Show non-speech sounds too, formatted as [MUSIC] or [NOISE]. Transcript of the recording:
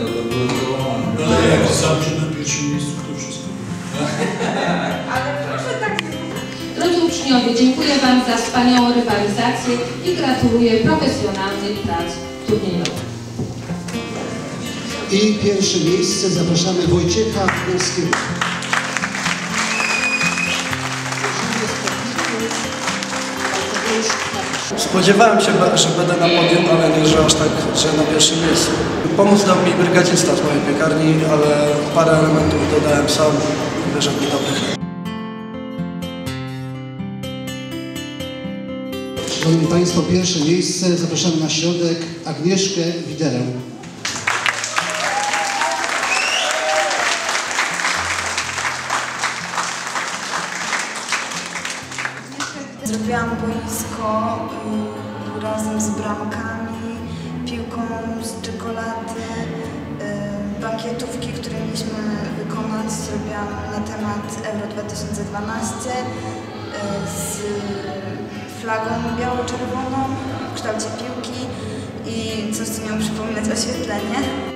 no to było. No ale jak sam się na pierwszym miejscu, to wszystko [LAUGHS] Ale proszę tak Drodzy uczniowie, dziękuję Wam za wspaniałą rywalizację i gratuluję profesjonalnej pracy turniejowej. I pierwsze miejsce zapraszamy Wojciecha Górskiego. Spodziewałem się, że będę na podium, ale nie, że aż tak, że na pierwszym miejscu. Pomoc dał mi brygadzista z mojej piekarni, ale parę elementów dodałem sam wyszedł mi dobry. Szanowni Państwo, pierwsze miejsce zapraszamy na środek Agnieszkę Widerę. Zrobiłam boisko razem z bramkami, piłką z czekolady, y, bankietówki, które mieliśmy wykonać. Zrobiłam na temat Euro 2012 y, z flagą biało-czerwoną w kształcie piłki i coś, co miało przypominać oświetlenie.